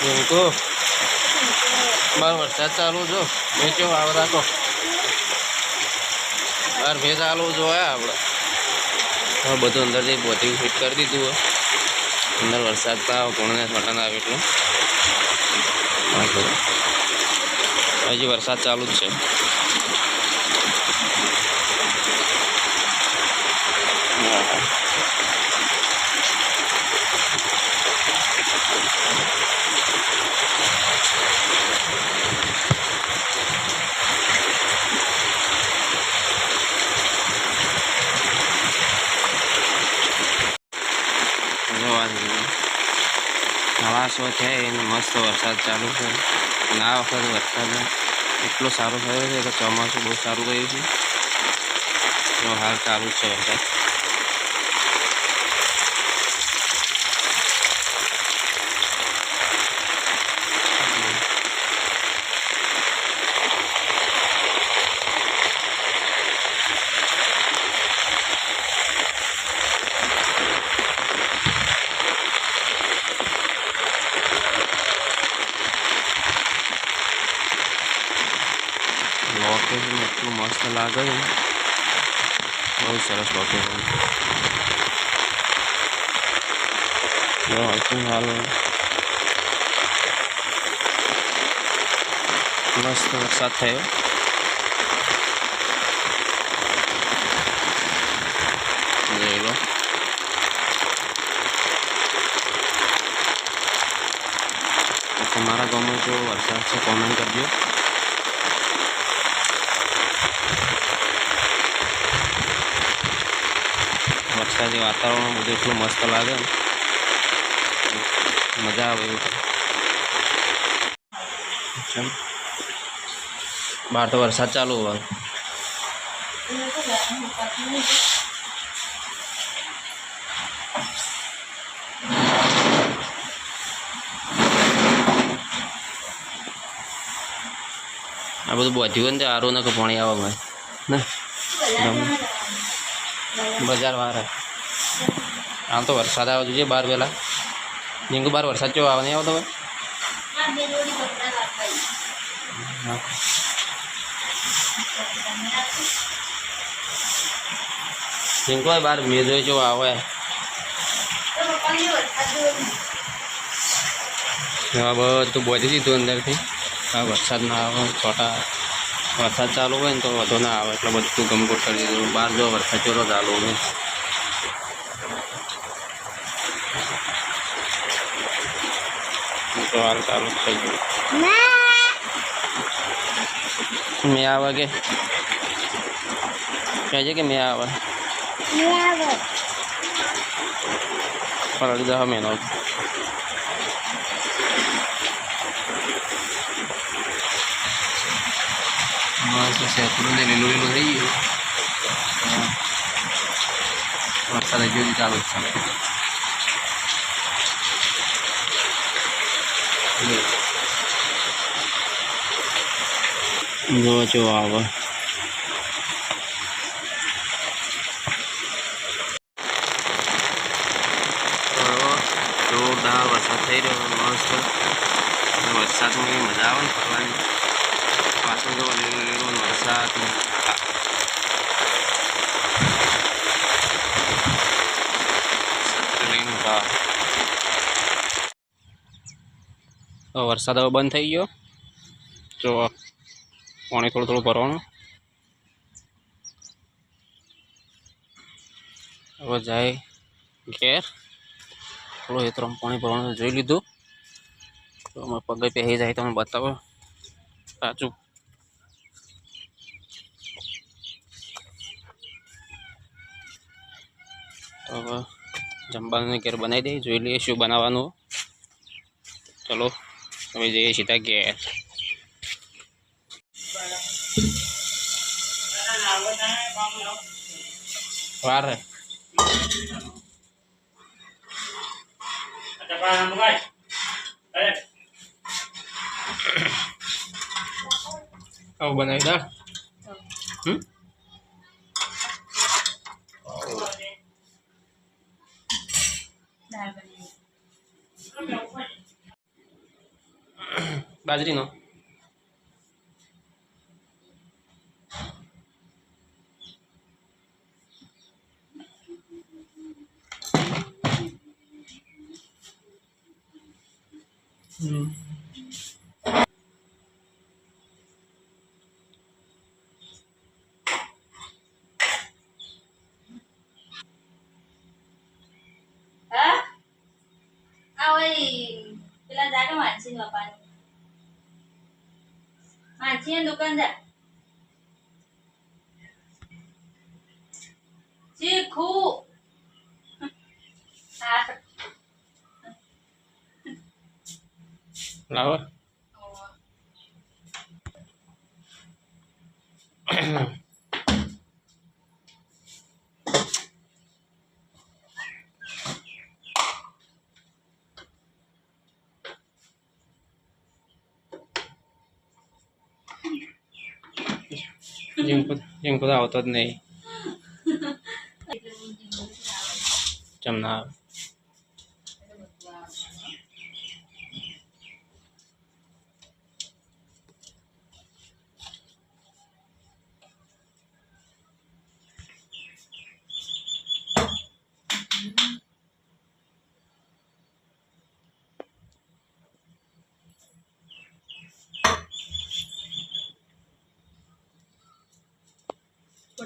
રિંકુ બાર વરસાદ ચાલુ જો. વેચો આવ રાખો. બાર ભેજ ચાલુ જોયા આપણે હવે બધું અંદરથી બોટિંગ ફિટ કરી દીધું હોય અંદર વરસાદ તો આવે કોણને બટન આવે એટલું. હજી વરસાદ ચાલુ જ છે હા. જો આ નવા શો એને મસ્ત વરસાદ ચાલુ છે. અને આ વખતે વરસાદ એટલો સારો થયો છે કે ચોમાસું બહુ સારું ગયું છે. તો હાલ ચાલુ જ છે વરસાદ. લોકેશન એટલું મસ્ત લાગે છે ને. બહુ સરસ લોકેશન જો હલકું હાલ મસ્ત વરસાદ થયો જોઈ લો તો તમારા ગામમાં જો વરસાદ છે કોમેન્ટ વરસાદી વાતાવરણ બધું એટલું મસ્ત લાગે ને મજા આવે એવું છે બહાર તો વરસાદ ચાલુ હોય આ બધું બધ્યું હોય ને તે સારું ને કે પાણી આવે ભાઈ ને ગમે. બજાર વાર આમ તો વરસાદ આવે જોઈએ બાર વહેલા જીંકુ બાર વરસાદ કેવો આવે નહીં આવતો ભાઈ હા. જીંકુ ભાઈ બાર મેજો કેવો આવે હા બધું બોધી દીધું અંદરથી આ વરસાદ ના આવે છોટા વરસાદ ચાલુ હોય ને તો વધુ ના આવે એટલે બધું ગમગોટ કરી દીધું બહાર જો વરસાદ ચોરો ચાલુ હોય તો હાલ ચાલુ થઈ ગયું. મેં આવે કે કહેજે કે મેં આવે પર દહ મહિનો મસ્ત સેકડું ને લીલું લીલું થઈ ગયું. વરસાદ હજુ ચાલુ જ છે. જો જો આવે જોરદાર વરસાદ થઈ રહ્યો મસ્ત એવી મજા આવે ને ફરવાની પાછળ જો વરસાદ વરસાદ હવે બંધ થઈ ગયો. જો પાણી થોડું થોડું ભરવાનું. હવે જાય ઘેર. થોડું ત્રણ પાણી ભરવાનું જોઈ લીધું. તો અમે પગે પહેરી જાય, તમને બતાવો. પાછું હવે જમવાનું ઘેર બનાવી દઈએ, જોઈ લઈએ શું બનાવવાનું. ચલો, હવે જઈએ સીધા ઘેર. વાર રે આવું બનાવી દા હમ બાજરીનો હમ હા આ ừ. Hả? Ao ấy, bilang jaga mancing lapan. Mancing dukan ja. Cikgu. Ah. lâu á yung yung ko daw to ni cham na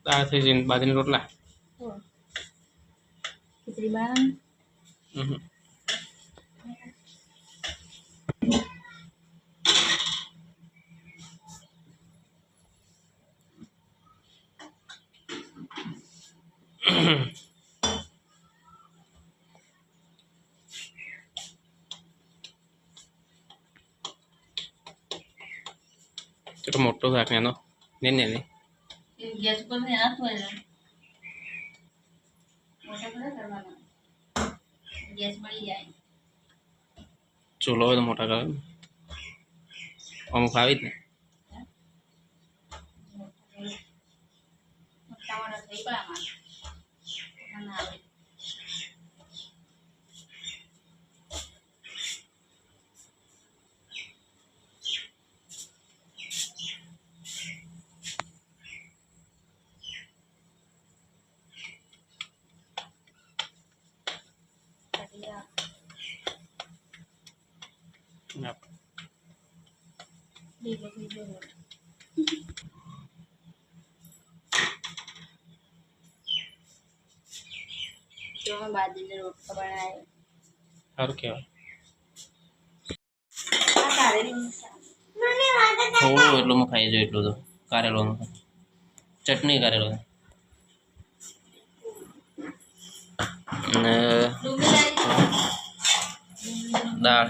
શીખી દા બાબુજી કો બાબુ થોડો લોટ લેવાનો દાળથી જીન બાજરીના રોટલા ખીચડી બનાવ હમ તો મોટો શાક એનો ને ને ને ગેસ પર હાથ હોય મોટા બધા કરવાના ગેસ મળી જાય. ચૂલો હોય તો મોટા કરે અમુક આવી જ ને. મોટા થઈ ગયા આમાં નાના આવે કઢીયા. ના. લીલો हम લોટ. જો रोट का बनाए और શાક. થોડું એટલું હું ખાઈ જાઉં એટલું તો કારેલો ચટણી કારેલો દાળ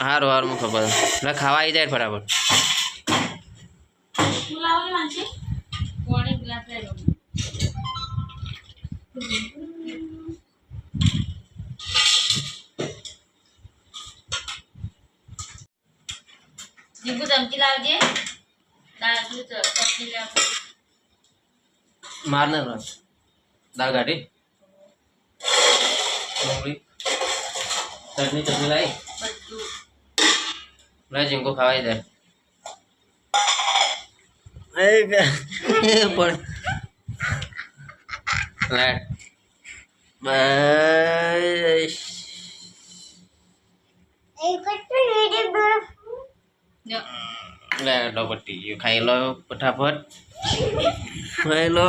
હારું હારું મને ખબર એટલે ખાવા આવી જાય બરાબર. જીગુ ચમચી લાવજે. દાળ ચટણી ડુંગળી चटनी चटनी लाई लाई जिनको खावा इधर là đồ vật tỷ khai lô phật thập phật khai lo